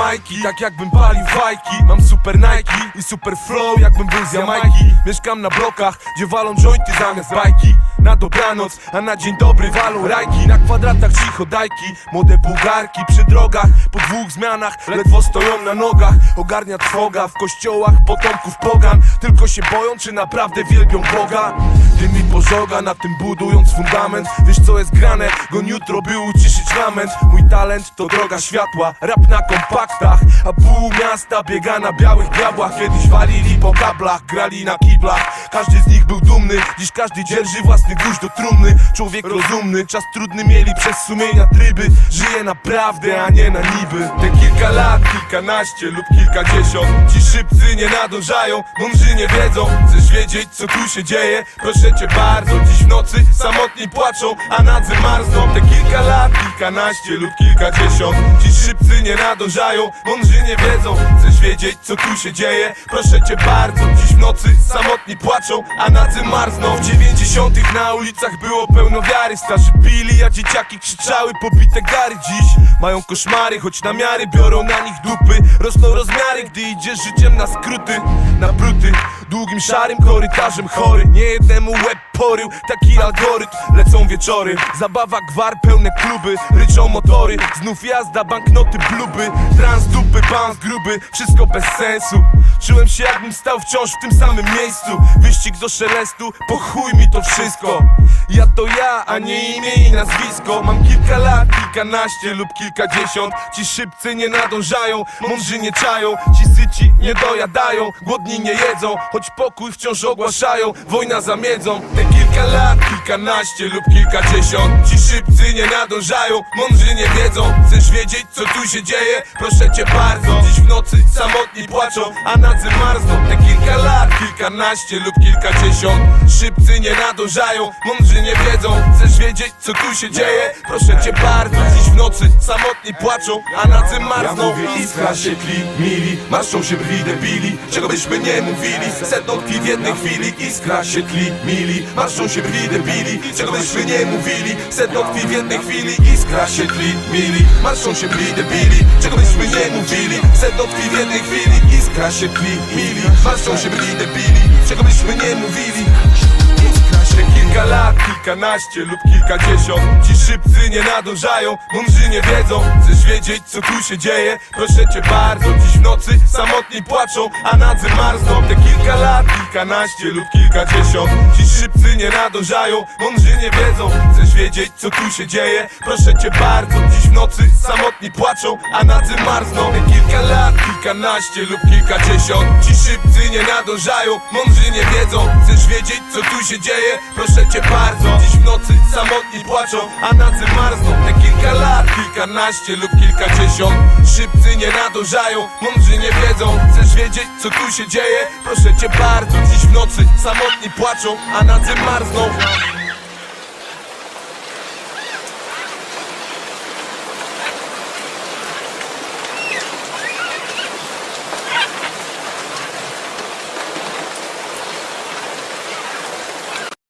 Majki Tak jakbym palił fajki. Mam super Nike i super flow jakbym był z Jamajki. Mieszkam na blokach, gdzie walą jointy zamiast bajki. Na dobranoc, a na dzień dobry walą rajki. Na kwadratach cicho dajki Młode bułgarki. Przy drogach Po dwóch zmianach ledwo stoją na nogach. Ogarnia trwoga w kościołach potomków pogan. Tylko się boją, czy naprawdę wielbią Boga Dym pożoga na tym budując fundament. Wiesz co jest grane, go jutro by uciszyć lament. Mój talent to droga światła, rap na kompaktach. A pół miasta biega na białych diabłach. Kiedyś walili po kablach, grali na kiblach. Każdy z nich był dumny, dziś każdy dzierży własny gwóźdź do trumny. Człowiek rozumny, czas trudny mieli przez sumienia tryby. Żyje naprawdę, a nie na niby. Te kilka lat, kilkanaście lub kilkadziesiąt. Ci szybcy nie nadążają, mądrzy nie wiedzą. Chcesz wiedzieć co tu się dzieje? Proszę cię bardzo. Dziś w nocy samotni płaczą, a nadzy marzną. Te kilka lat, kilkanaście lub kilkadziesiąt. Ci szybcy nie nadążają, mądrzy nie wiedzą. Chcesz wiedzieć co tu się dzieje? Proszę cię bardzo. Dziś w nocy samotni płaczą, a nadzy marzną. W dziewięćdziesiątych na ulicach było pełno wiary. Starzy pili, a dzieciaki krzyczały pobite gary. Dziś mają koszmary, choć namiary biorą na nich dupy. Rosną rozmiary, gdy idziesz życiem na skróty Na bruty, długim szarym korytarzem chory. Nie jednemu łeb porył, taki algorytm Lecą wieczory, zabawa gwar, pełne kluby Ryczą motory, znów jazda, banknoty, bluby. Trans dupy, pan gruby, wszystko bez sensu. Czułem się jakbym stał wciąż w tym samym miejscu. Wyścig do szelestu, po chuj mi to wszystko. Ja to ja, a nie imię i nazwisko. Mam kilka lat, kilkanaście lub kilkadziesiąt. Ci szybcy nie nadążają, mądrzy nie czają. Ci syci nie dojadają, głodni nie jedzą. Choć pokój wciąż ogłaszają, wojna za miedzą Te kilka lat, kilkanaście lub kilkadziesiąt. Ci szybcy nie nadążają, mądrzy nie wiedzą. Chcesz wiedzieć co tu się dzieje? Proszę cię bardzo. Dziś w nocy samotni płaczą, a nadzy marzną. Te kilka lat, kilkanaście lub kilkadziesiąt. Szybcy nie nadążają, mądrzy nie wiedzą. Chcesz wiedzieć co tu się dzieje? Proszę cię bardzo Dziś w nocy samotni płaczą, a nadzy Ja marzną mówię iskra się tli, mili Marszczą się brwi debili, czego byśmy nie mówili? Sedno tkwi w jednej chwili. Iskra się tli, mili Marszczą się brwi debili, czego byśmy nie mówili? Sedno tkwi w jednej chwili. Iskra się tli, mili Marszczą się brwi debili, czego byśmy nie mówili? Sedno tkwi w jednej chwili Iskra się tli, mili Marszczą się brwi debili, czego byśmy nie mówili. Iskra się kilka lat, kilkanaście lub kilkadziesiąt. Ci szybcy nie nadążają, mądrzy nie wiedzą. Chcesz wiedzieć co tu się dzieje? Proszę cię bardzo Dziś w nocy samotni płaczą, a nadzy marzną. Te kilka lat, kilkanaście lub kilkadziesiąt. Ci szybcy nie nadążają, mądrzy nie wiedzą. Chcesz wiedzieć co tu się dzieje? Proszę cię bardzo Dziś w nocy samotni płaczą, a nadzy marzną. Te kilka lat, kilkanaście lub kilkadziesiąt. Ci szybcy nie nadążają, mądrzy nie wiedzą. Chcesz wiedzieć co tu się dzieje? Proszę cię bardzo. Dziś w nocy samotni płaczą, a nadzy marzną. Te kilka lat, kilkanaście lub kilkadziesiąt. Szybcy nie nadążają, mądrzy nie wiedzą. Chcesz wiedzieć co tu się dzieje? Proszę cię bardzo. Dziś w nocy samotni płaczą, a nadzy marzną